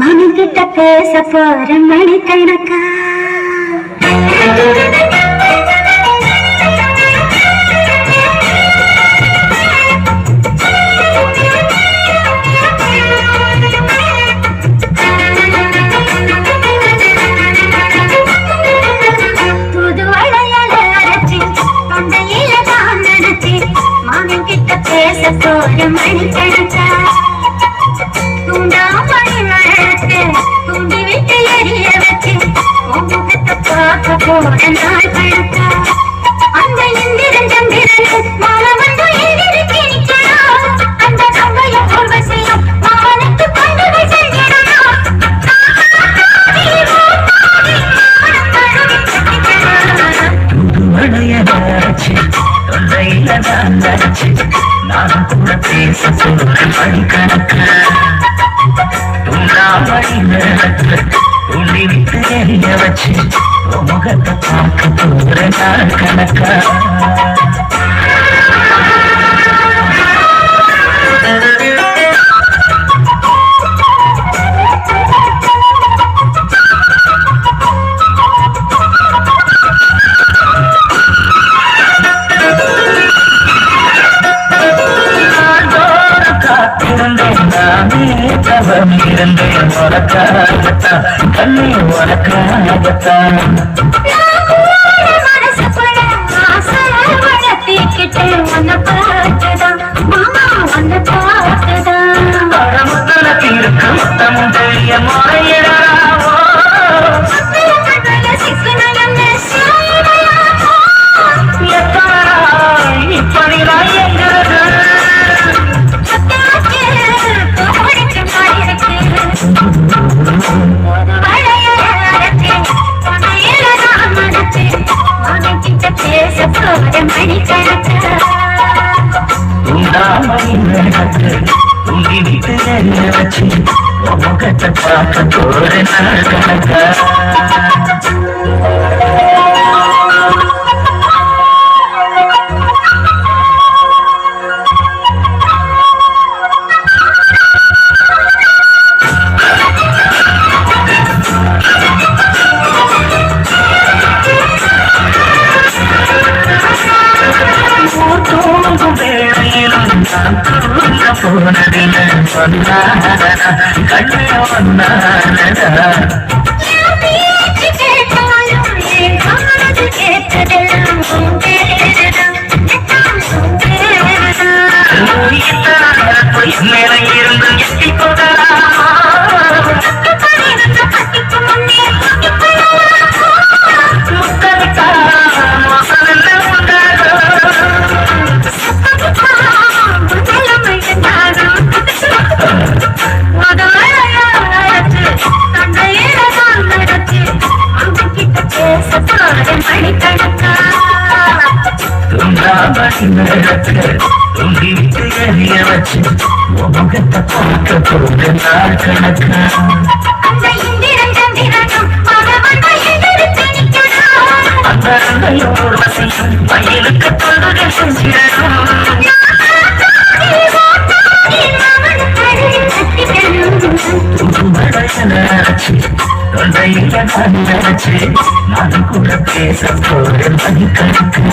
மாமன் கிட்ட பேச போற மணிக்கணக்கா போற மணிக்கணக்கா தூண்டாமணி வளர்த்து தூண்டி விட்டு எரிய வச்சு உன் முகத்தை பார்க்க போற நாள் படுத்தா கூட பேச சொல்றேன் மணிக்கணக்கா தூண்டாமணி விட்டு எரிய வச்சு முகத்தை பார்க்க போற கணக்கா காத்திருந்தேன் நானே தவம் இருந்தேன் உனக்காகத்தான் கண்ணே உனக்காகத்தான் மனசுக்குள்ள பார்க்க போறேன் நாள் கணக்கா வேளையிலும் நான் தூங்க போனதில்லை சொன்னானடா கண்ணே ஒன்னானடா துண்டாமணி நேரத்துல துண்டி விட்டு எரிய வச்சு பார்க்க நாள் கணக்கா அந்த ரங்கையோர் தொழுகை தொண்டையில நல்லாச்சு நான் கூட பேச போறேன் மணிக்கணக்கா